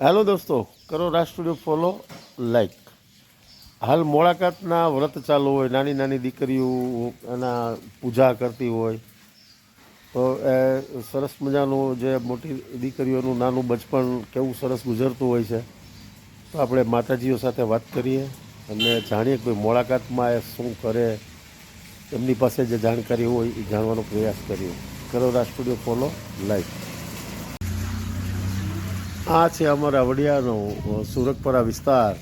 Hello દોસ્તો કરો રાજ follow, like. હાલ મોળાકાતના વ્રત ચાલુ હોય, નાની નાની દીકરીઓ એના પૂજા કરતી હોય. તો એ સરસ મજાનું જે મોટી દીકરીઓનું નાનું બચપણ કેવું સરસ ગુજરતું હોય છે, તો આપણે માતાજીઓ સાથે વાત કરીએ અને જાણીએ કે ભાઈ મોળાકાતમાં એ શું કરે, એમની પાસે જે જાણકારી હોય એ જાણવાનો પ્રયાસ કરીએ. કરો રાજ સ્ટુડિયો ફોલો, લાઈક. આ છે અમારા વડિયાનો સુરતપરા વિસ્તાર.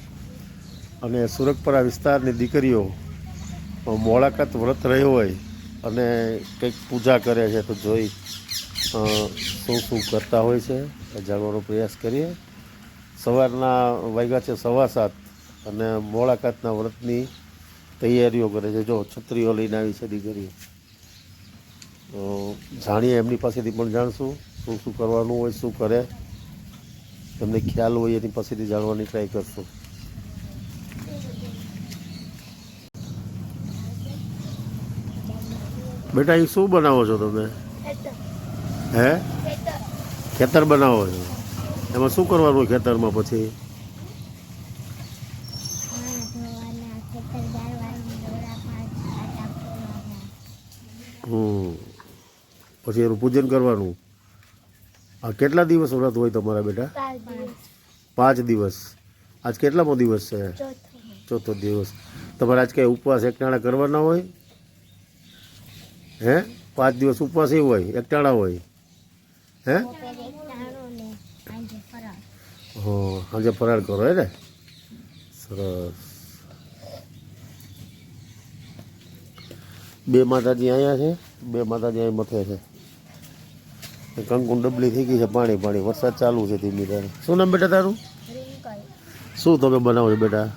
અને સુરતપરા વિસ્તારની દીકરીઓ મોળાકાત વ્રત રહ્યો હોય અને કંઈક પૂજા કરે છે તો જોઈ શું શું કરતા હોય છે જાણવાનો પ્રયાસ કરીએ. સવારના વાગ્યા છે સવા સાત અને મોળાકાતના વ્રતની તૈયારીઓ કરે છે. જો છત્રીઓ લઈને આવી છે દીકરીઓ. જાણીએ એમની પાસેથી પણ જાણશું શું શું કરવાનું હોય, શું કરે. તમને ખ્યાલ હોય એની પાસેથી જાણવાની ટ્રાય કરશું. બેટા એ શું બનાવો છો તમે? હે? ખેતર બનાવો છો? એમાં શું કરવાનું ખેતરમાં પછી? પછી એનું પૂજન કરવાનું? આ કેટલા દિવસ વ્રત હોય તમારા બેટા? પાંચ દિવસ. આજ કેટલામો દિવસ છે? ચોથો. દિવસ. તમારે આજ કઈ ઉપવાસ એકટાણા કરવાના હોય? હે? પાંચ દિવસ ઉપવાસ એ હોય? એકટાણા હોય? હે? હા સાંજે ફરાળ કરો હે ને? સરસ. બે માતાજી અહીંયા છે? બે માતાજી અહીં મથે છે. કંકુ ડબલી થઈ ગઈ છે પાણી પાણી. વરસાદ ચાલુ છે ધીમી ધારે. શું નામ બેટા તારું? શું તમે બનાવો છો બેટા?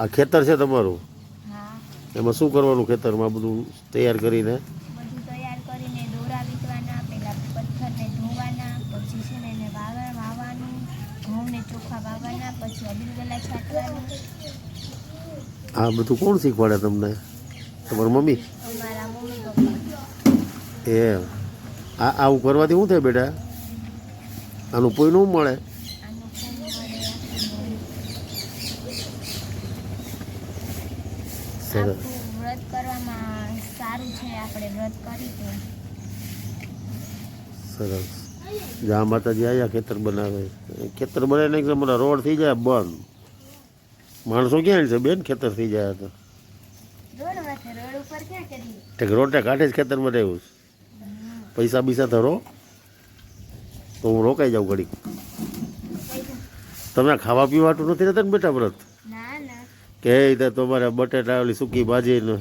આ ખેતર છે તમારું? એમાં શું કરવાનું ખેતરમાં? બધું તૈયાર કરીને? આ બધું કોણ શીખવાડે તમને? તમારી મમ્મી? એમ. એ આ આવું કરવાથી શું થાય બેટા? આનું કોઈ ન મળે. સરસ. વ્રત કરવામાં સારું છે આપણે વ્રત કરી તો સરસ જ્યાં માતાજી આવ્યા ખેતર બનાવે. ખેતર બનાવીને એકદમ બધા રોડ થઈ જાય બંધ. માણસો ક્યાં છે બેન? ખેતર થઈ જાય તો. રોડ ઉપર ક્યાં કરી રોડે કાંઠે જ ખેતર બનાવ્યું છે. પૈસા બીસા ધરો તો હું રોકાઈ જાઉં ઘડીક. તમે ખાવા પીવાટું નથી રહેતા ને બેટા વ્રત? કે તમારે બટેટા ઓલી સૂકી ભાજી ને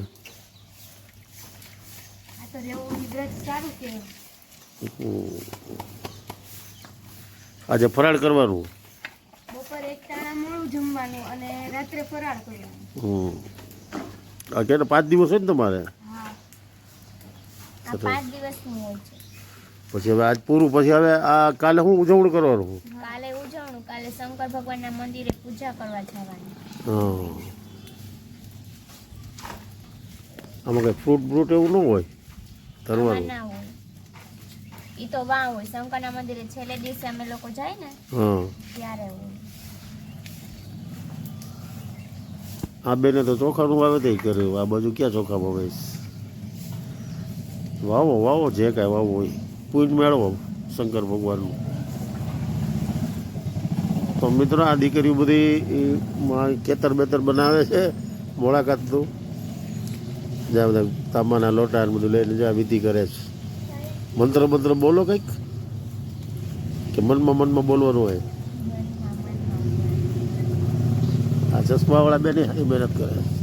આજે ફરાળ કરવાનું? જમવાનું અને રાત્રે ફરાળ કરવાનું. પાંચ દિવસ હોય ને તમારે. પાંચ દિવસનું હોય છે. પછી હવે આજ પૂરું પછી હવે આ કાલે હું ઉજવણું કરવાનું? કાલે ઉજવણું કાલે શંકર ભગવાનના મંદિરે પૂજા કરવા જવાની. આમાં કઈ ફ્રૂટ બ્રૂટ એવું ન હોય? તરવાનું? ઈ તો વા હોય. શંકરના મંદિરે છેલ્લે દિવસે અમે લોકો જાય ને ત્યારે આ બેને તો ચોખાનું વાવે તે કર્યું. આ બાજુ ક્યાં ચોખા વાવીશ? વાવો વાવો જે કાંઈ વાવો હોય. પૂજ મેળવો શંકર ભગવાનનું. તો મિત્રો, આ દીકરીઓ બધી કેતર બેતર બનાવે છે મોળાકાતનું જ્યાં બધા તાંબાના લોટા ને બધું લઈને જ્યાં વિધિ કરે છે. મંત્ર મંત્ર બોલો કંઈક? કે મનમાં મનમાં બોલવાનું હોય. આ ચશ્માવાળા બેને સારી મહેનત કરે. છે